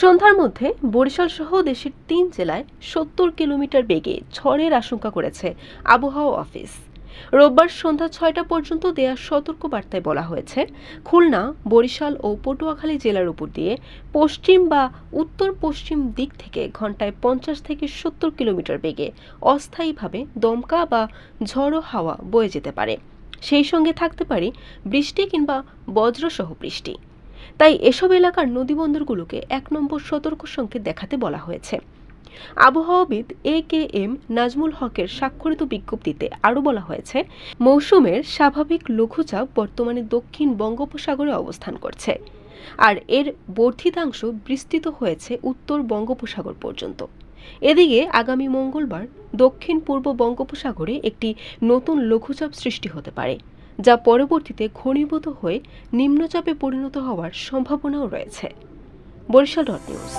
সন্ধ্যার মধ্যে বরিশাল সহ দেশের তিন জেলায় সত্তর কিলোমিটার বেগে ঝড়ের আশঙ্কা করেছে আবহাওয়া অফিস। রোববার সন্ধ্যা ছয়টা পর্যন্ত দেয়া সতর্ক বার্তায় বলা হয়েছে, খুলনা, বরিশাল ও পটুয়াখালী জেলার উপর দিয়ে পশ্চিম বা উত্তর পশ্চিম দিক থেকে ঘন্টায় পঞ্চাশ থেকে সত্তর কিলোমিটার বেগে অস্থায়ীভাবে দমকা বা ঝড়ো হাওয়া বয়ে যেতে পারে। সেই সঙ্গে থাকতে পারে বৃষ্টি কিংবা বজ্রসহ বৃষ্টি। তাই এসব এলাকার নদীবন্দরগুলোকে এক নম্বর সতর্ক সংকেত দেখাতে বলা হয়েছে। আবহাওয়াবিদ এ কে এম নাজমুল হকের স্বাক্ষরিত বিজ্ঞপ্তিতে আরও বলা হয়েছে, মৌসুমের স্বাভাবিক লঘুচাপ বর্তমানে দক্ষিণ বঙ্গোপসাগরে অবস্থান করছে আর এর বর্ধিতাংশ বিস্তৃত হয়েছে উত্তর বঙ্গোপসাগর পর্যন্ত। এদিকে আগামী মঙ্গলবার দক্ষিণ পূর্ব বঙ্গোপসাগরে একটি নতুন লঘুচাপ সৃষ্টি হতে পারে। যা পরবর্তীতে ঘনীভূত হয়ে নিম্নচাপে পরিণত হওয়ার সম্ভাবনাও রয়েছে। Barishal dot news.